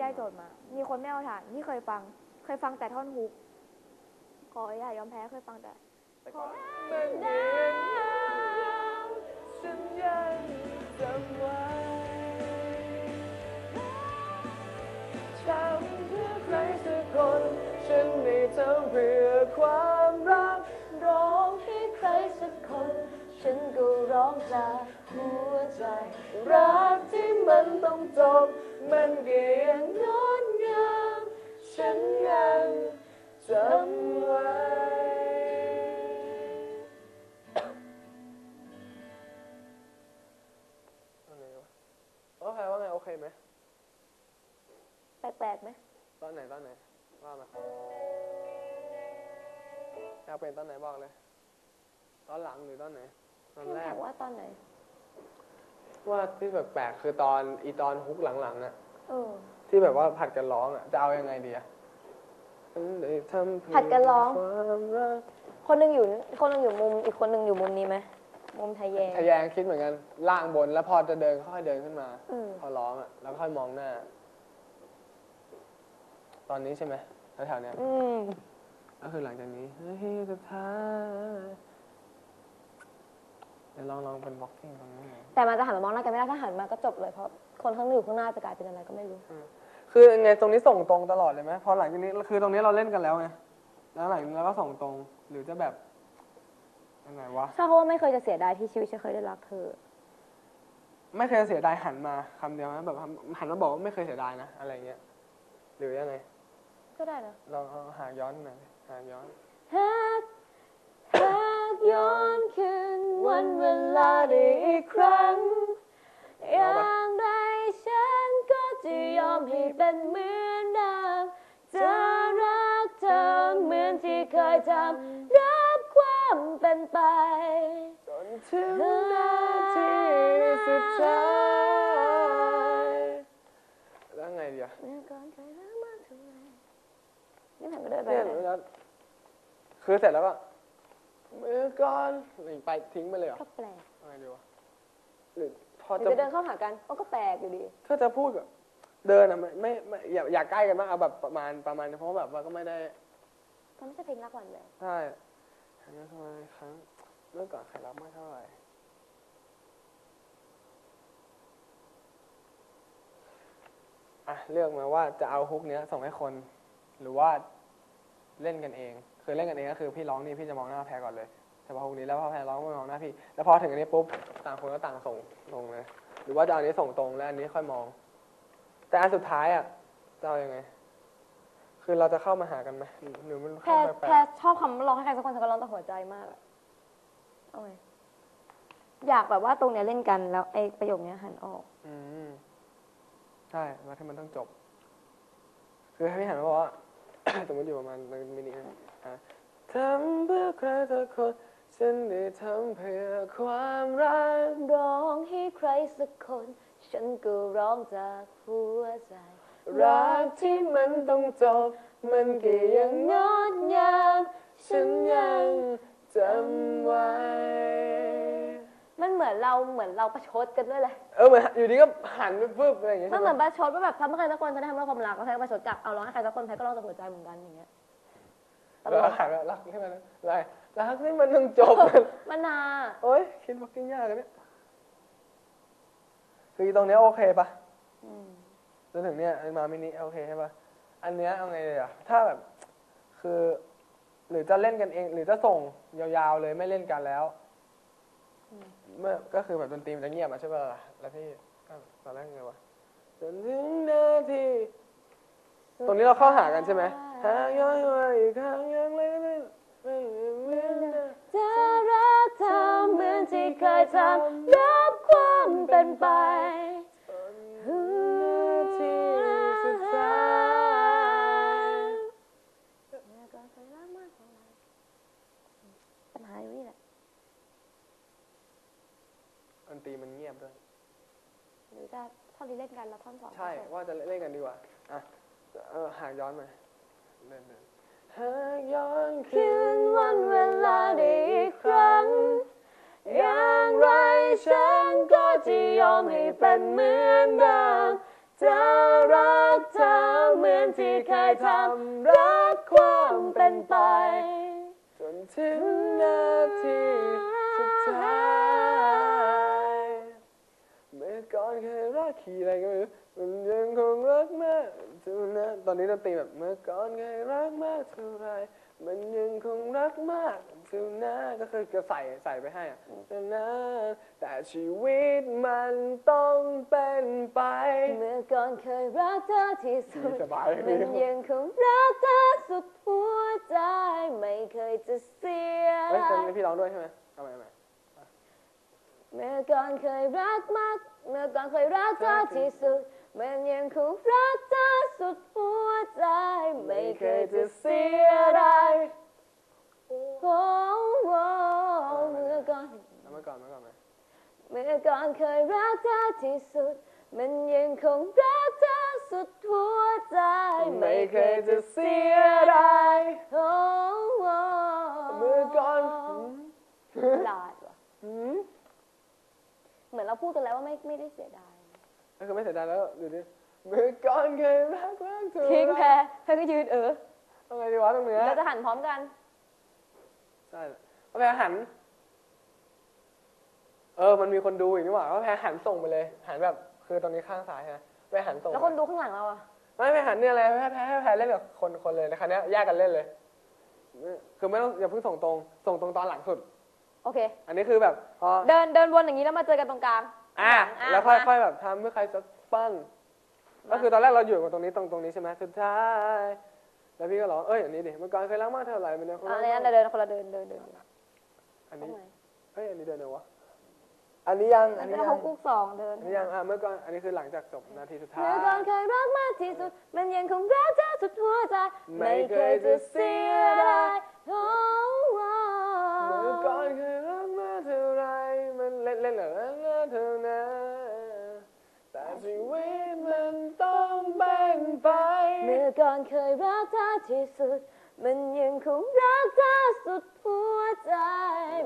ได้โจทย์มา มีคนไม่เอาฐานที่เคยฟัง เคยฟังแต่ท่อนฮุก ขออย่ายอมแพ้เคยฟังแต่แต่ก่อนมันยังฉันยังจำไว้ทำเพื่อใครสักคน ฉันไม่ทำเพื่อความรักรอ สักคน ฉันก็ร้องจากหัวใจ รักที่มันต้องจบ มันก็ยังงดงามฉันยังจำไว้ อะไรวะโอเคว่าไงโอเคไหมแปลกๆไหมตอนไหนตอนไหนว่ามาอยากเป็นตอนไหนบอกเลย ตอนหลังหรือตอนไหนตอนพี่แรถากมว่าตอนไหน ว่าที่แปลกๆคือตอนอีตอนฮุกหลังๆอะเออ ที่แบบว่าผัดกันร้องอะจะเอายังไงดีอะฉันได้ทำเพื่ผัดกันร้อง ความรักคนหนึงอยู่ คนหนึงอยู่มุม อีกคนหนึงอยู่มุมนี้ไหมมุมทะแยงทะแยงคิดเหมือนกันล่างบนแล้วพอจะเดินค่อยๆเดินขึ้นมา อืมพอร้องอะแล้วค่อยมองหน้า ตอนนี้ใช่ไหมแถวๆเนี้ย อืม ก็คือหลังจากนี้เฮ้ยสุดท้ายเดี๋ยวลองลองเป็นบ็อกกิ้งตรงนี้หน่อยแต่มันจะหันมามองหน้ากันไม่ได้ถ้าหันมาก็จบเลยเพราะคนข้างหน้าอยู่ข้างหน้าจะกลายเป็นอะไรก็ไม่รู้ คือยังไงตรงนี้ส่งตรงตลอดเลยไหมพอหลังจากนี้คือตรงนี้เราเล่นกันแล้วไงแล้วหลังจากนี้เราก็ส่งตรงหรือจะแบบยังไงวะ ชอบเพราะว่าไม่เคยจะเสียดายที่ชีวิตฉันเคยได้รักเธอ ไม่เคยเสียดายหันมาคำเดียวนะแบบหันมาบอกว่าไม่เคยเสียดายนะอะไรเงี้ยหรือยังไงก็ได้นะลองเอาหาย้อนหน่อยหาย้อน หากหาก ย้อนคืนวันเวลาได้อีกครั้ง อย่างไรฉันก็จะยอมให้เป็นเหมือนเดิมจะรักเธอเหมือนที่เคยทำรับความเป็นไป จนถึงนาทีสุดท้ายแล้วไงดีอะเมื่อก่อนเคยรักมากเท่าไหร่นี่ผ่านก็เดินไปเนี่ยเลยแล้วคือเสร็จแล้วก็เมื่อก่อนหรือไปทิ้งไปเลยเหรอก็แปลกเอาไงดีวะหรือพอหรือจะจะเดินเข้าหากันก็แปลกอยู่ดี ถ้าจะพูดกับเดินอะไม่ไม่ไม่อย่าอย่าใกล้กันมากเอาแบบประมาณประมาณเพราะว่าแบบว่าก็ไม่ได้ มันไม่ใช่เพลงรักหวานแหววใช่ครั้งนี้ทำไมครั้งเมื่อก่อนใครรับไม่เท่าไหร่อะเลือกมาว่าจะเอาฮุกเนี้ยส่งให้คน หรือว่า เล่นกันเองคือเล่นกันเองก็คือพี่ร้องนี่พี่จะมองหน้าแพ้ก่อนเลยเฉพาะฮุกนี้แล้วพอแพ้ร้องก็มองหน้าพี่ แล้วพอถึงอันนี้ปุ๊บต่างคนก็ต่างส่งลงเลยหรือว่าจะเอาอันนี้ส่งตรงแล้วอันนี้ค่อยมอง แต่อันสุดท้ายอะจะเอายังไง คือเราจะเข้ามาหากันไหมหรือมันแพรเข้าไปแพรชอบคำร้องให้ใครสักคนสักคนร้องแต่หัวใจมากอะเอาไงอยากแบบว่าตรงเนี้ยเล่นกันแล้วไอ้ประโยคเนี้ยหันออกอืมใช่แล้วที่มันต้องจบ คือให้พี่หันมาบอกว่า สมมติอยู่ประมาณมินิอะทำเพื่อใครสักคนฉันได้ทำเพื่อความรักร้องให้ใครสักคน ฉันก็ร้องจากหัวใจ รักที่มันต้องจบ มันก็ยังงดงามฉันยังจำไว้ มันเหมือนเราเหมือนเราประชดกันด้วยเลยเออเหมือนอยู่ดีก็หันไปปึ๊บอะไรอย่างเงี้ยมันใช่เหไหมมือนประชดว่าแบบทำให้ใครสักคนฉันได้ทำเพื่อความรักแล้วใครก็ประชดกลับเอาร้องให้ใครสักคนแพ้ก็ร้องจากหัวใจเหมือนกันอย่างเงี้ยตลแล้วกหันไปรักให้มันอะไรรักที่มันต้องจบมันนาโอ้ยคิดว่ากินยากกันเนี่ยคือตรงเนี้ยโอเคปะอืมจนถึงเนี้ยไอ้มามินิโอเคใช่ปะอันเนี้ยเอาไงเลยอะถ้าแบบคือ หรือจะเล่นกันเอง หรือจะส่งยาวๆเลยไม่เล่นกันแล้ว เมื่อก็คือแบบดนตรีมันจะเงียบอะใช่ปะล่ะแล้วพี่ก็ตอนแรกไงวะจนถึงนาทีตรงนี้เราเข้าหากันใช่ไหมหาย้อยมาอีกครั้งยังเลยไม่ไม่เหมือนเดิมจะรักเธอเหมือนที่เคยทำรับความเป็นไป ดนตรีมันเงียบด้วยหรือจะท่อนนี้เล่นกันแล้วท่อนสองใช่ ว่าจะเล่นกันดีกว่าอะเออหากย้อนมาเล่นเล่นหากย้อนคืคืนนวันเวลาได้อีกครั้ง อย่างไรฉันก็จะยอมให้เป็นเหมือนเดิมจะรักเธอที่เคยทำรักความเป็นไป ยรักขี่อะไรก็ไม่รู้มันยังคงรักมากเท่านั้นตอนนี้ดนตรีแบบเมื่อก่อนเคยรักมากเท่าไรมันยังคงรักมากเท่านั้นก็คือจะใส่ใส่ไปให้อะเท่านั้นแต่ชีวิตมันต้องเป็นไปเมื่อก่อนเคยรักเธอที่สุด สบายมันยังคงรักเธอสุดหัวใจ ไม่เคยจะเสีย เฮ้ยคนนี้พี่ร้องด้วยใช่ไหมเอาใหม่เอาใหม่ เมื่อก่อนเคยรักมาก เมื่อก่อนเคยรักเธอที่สุด มันยังคงรักเธอสุดหัวใจ ไม่เคยจะเสียดายโอ้โหเมื่อก่อน เอามาก่อนมาก่อนไหมเมื่อก่อนเคยรักเธอที่สุด มันยังคงรักเธอสุดหัวใจ ไม่เคยจะเสียดายโอ้โหเมื่อก่อนลาดว่ะหืม เหมือนเราพูดกันแล้วว่าไม่ไม่ได้เสียดายก็คือไม่เสียดายแล้วดูดิเมื่อก่อนเคยรักรักเธอทิ้งแพ้แพ้ก็ยืนเออทำไงดีวะตรงเนี้ยเราจะหันพร้อมกันใช่พระแพรหัน เออ มันมีคนดูอีกนี่หว่าพระแพรหันส่งไปเลย หันแบบ คือตรงนี้ข้างซ้ายใช่ไหมไปหันส่งแล้วคนดูข้างหลังเราอะไม่ไปหันเนี่ยอะไรแพ้แพ้แพ้เล่นกับคนคนเลยนะคะเนี้ยแยกกันเล่นเลย คือไม่ต้องอย่าเพิ่งส่งตรง ส่งตรงตอนหลังสุด โอเค อันนี้คือแบบพอเดินเดินวนอย่างนี้แล้วมาเจอกันตรงกลางอะอะแล้วค่อยมาค่อยแบบทำเมื่อใครจะปั้นมาก็คือตอนแรกเราอยู่กันตรงนี้ตรงตรงนี้ใช่ไหมสุดท้ายแล้วพี่ก็ร้องเอ้ยอันนี้ดิเมื่อก่อนเคยรักมากเท่าไหร่มันเนี่ยอันนี้เดินคนละเดินเดินเดินอันตรงนี้ไหนเอ้ยอันนี้เดินเดี๋ยววะอันนี้ยังอัอันนนี้นี้ยัเขางกุ๊กสองเดินอันนี้ยังอะเมื่อก่อนอันนี้คือหลังจากจบนาทีสุดท้ายเมื่อก่อนเคยรักมากที่สุด มันยังคงรักเธอสุดหัวใจไม่เคยจะเสียดายโอ้โหเมื่อ ก่อนเคยรักมากเท่าไรมันเล่นเล่นเหรอเล่นเหรอเท่านั้นแต่ชีวิตมันต้องเป็นไป เมื่อก่อนเคยรักเธอที่สุด มันยังคงรักเธอสุดหัวใจ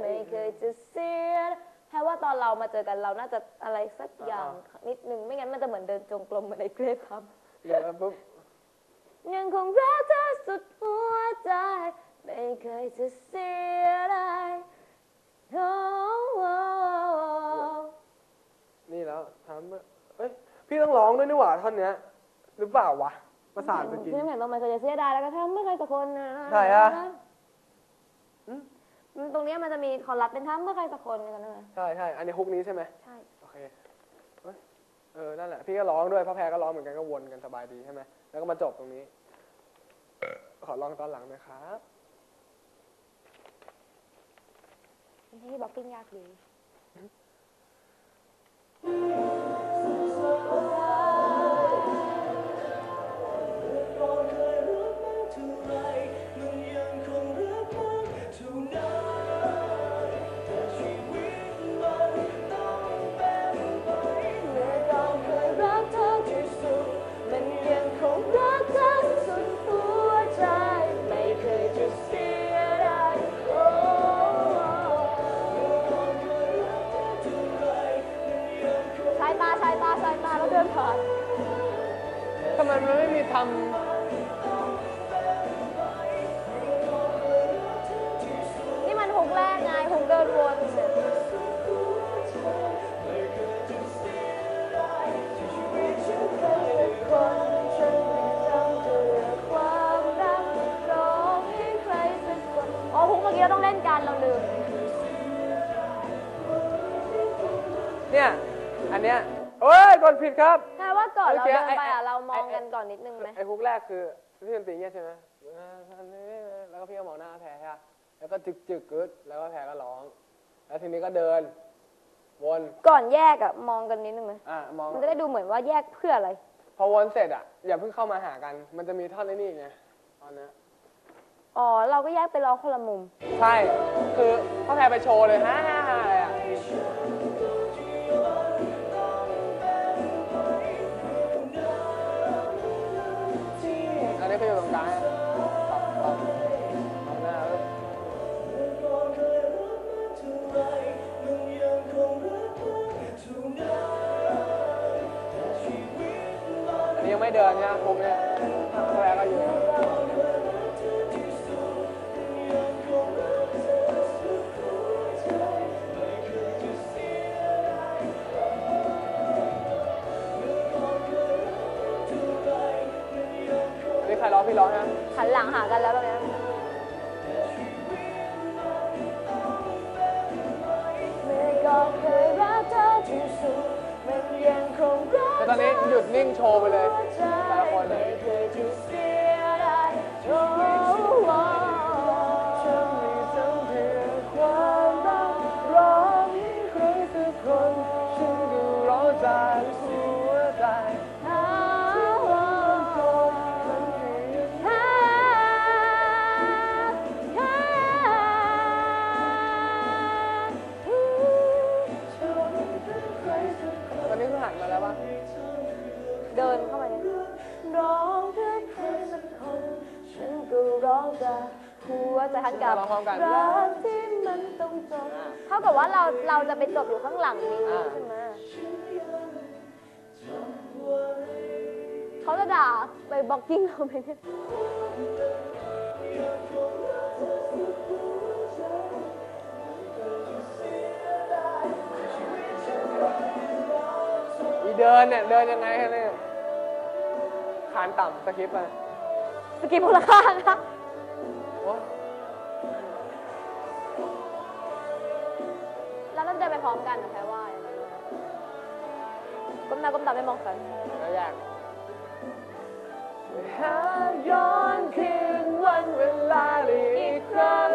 ไม่เคยจะเสียแค่ว่าตอนเรามาเจอกันเราน่าจะอะไรสักอย่างนิดนึงไม่งั้นมันจะเหมือนเดินจงกรมเหมือนในเกรฟครับ เดี๋ยวปุ๊บยังคงรักเธอสุดหัวใจ ไม่เคยจะเสียดายโอ้โหนี่แล้วทำเมื่อเอ้ย พี่ต้องร้องด้วยนี่หว่าท่อนเนี้ย หรือเปล่าวะ ประสาทจะกินพี่น้ำแข็งต้องไม่เคยจะเสียดายแล้วก็ทำไม่เคยสักคนนะใช่อะ อืมมันตรงเนี้ยมันจะมีคอรัสเป็นทำเมื่อใครสักคนกันนะใช่ใช่ อันนี้ฮุกนี้ใช่ไหม ใช่ โอเคเอ้ยเออ นั่นแหละ พี่ก็ร้องด้วยพระแพรก็ร้องเหมือนกันก็วนกันสบายดีใช่ไหม แล้วก็มาจบตรงนี้ ขอลองตอนหลังหน่อยครับ ที่บล็อกกิ้งยากดี ครับแค่ว่าก่อนเราโอเคเดินไปไอ้อะไอ้เรามองไอ้กันก่อนนิดนึงไหมไอ้ฮุกแรกคือที่ดนตรีเงี้ยใช่ไหมแล้วก็พี่ก็มองหน้าแพรใช่ปะแล้วก็จึกจึกกึดแล้วก็แพรก็ร้อง แล้วทีนี้ก็เดินวนก่อนแยกอะมองกันนิดนึงไหมอะมองมันจะได้ดูเหมือนว่าแยกเพื่ออะไร พอวนเสร็จอะอย่าเพิ่งเข้ามาหากัน มันจะมีท่อนไอ้นี่ไงตอนเนี้ยอ๋อเราก็แยกไปร้องคนละมุม ใช่ คือพ่อแพรไปโชว์เลยฮ่า นี้ก็อยู่ตรงกลางครันนี้ยังไม่เดินนะมุมเนี่ย พี่ร้องนะหันหลังหากันแล้วแบบนี้ ร้องจะหัวใจทั้องกัน รักที่มันต้องจบเท่ากับว่าเราเราจะไปจบอยู่ข้างหลังนี้ใช่ไหมเขาจะด่าไปบล็อกกิ้งเราไหมเนี่ยเดินเนี่ยเดินยังไงฮะเนี่ยขานต่ำสคริปอะสกีมูลค่านะ เดินไปพร้อมกันนะแค่ว่าอย่างก้มหน้าก้มตาไม่มองกันแล้วอยากหาย้อนคืนวันเวลาอีกครั้ง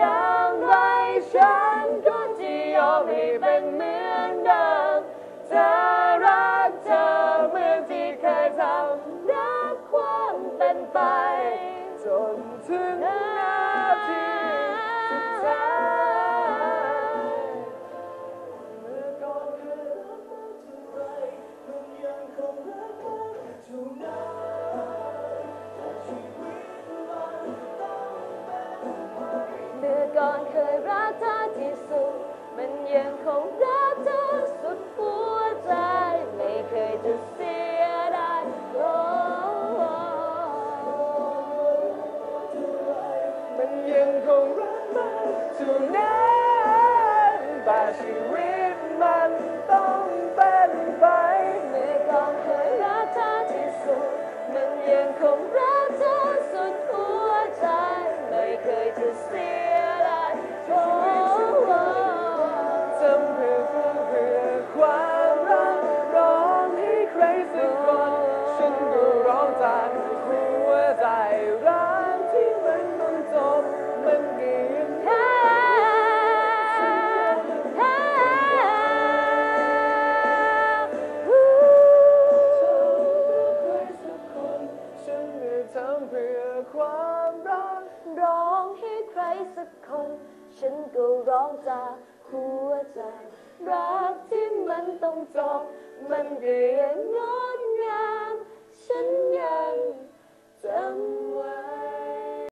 ยังไม่ช้ รักเธอที่สุด มันยังคงรักเธอสุดหัวใจ ไม่เคยจะ